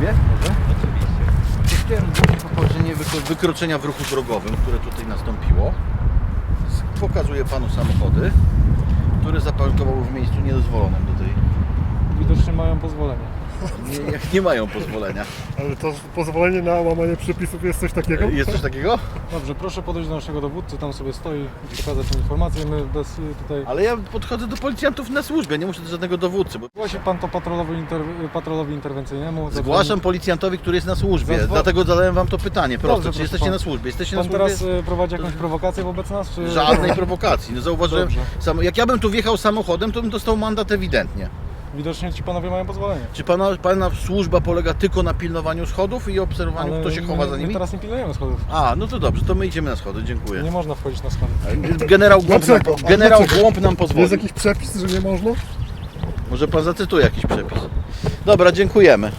Bieg może? Oczywiście. Chciałem zwrócić pochodzenie wykroczenia w ruchu drogowym, które tutaj nastąpiło. Pokazuję Panu samochody, które zaparkowały w miejscu niedozwolonym do tej... Widocznie mają pozwolenie. Nie, jak nie mają pozwolenia. Ale to pozwolenie na łamanie przepisów jest coś takiego? Jest coś takiego? Dobrze, proszę podejść do naszego dowódcy, tam sobie stoi i przekazać tę informację. My bez y, tutaj... Ale ja podchodzę do policjantów na służbie, nie muszę do żadnego dowódcy. Bo Zgłosi pan to patrolowi, inter... patrolowi interwencyjnemu. zgłaszam policjantowi, który jest na służbie. Zadzwo- Dlatego zadałem wam to pytanie. Proste, Dobrze, czy jesteście pana. na służbie? Jesteście na Pan służbie? teraz y, prowadzi jakąś prowokację wobec nas? Czy... Żadnej prowokacji. No zauważyłem, Dobrze. sam, jak ja bym tu wjechał samochodem, to bym dostał mandat ewidentnie. Widocznie ci panowie mają pozwolenie. Czy pana, pana służba polega tylko na pilnowaniu schodów i obserwowaniu, kto się chowa my, za nimi? My teraz nie pilnujemy schodów. A, no to dobrze, to my idziemy na schody, dziękuję. Nie można wchodzić na schody. Generał Głąb, nam, Dlaczego? Generał dlaczego? Głąb nam Jest pozwoli. jakiś przepis, że nie można? Może pan zacytuje jakiś przepis. Dobra, dziękujemy.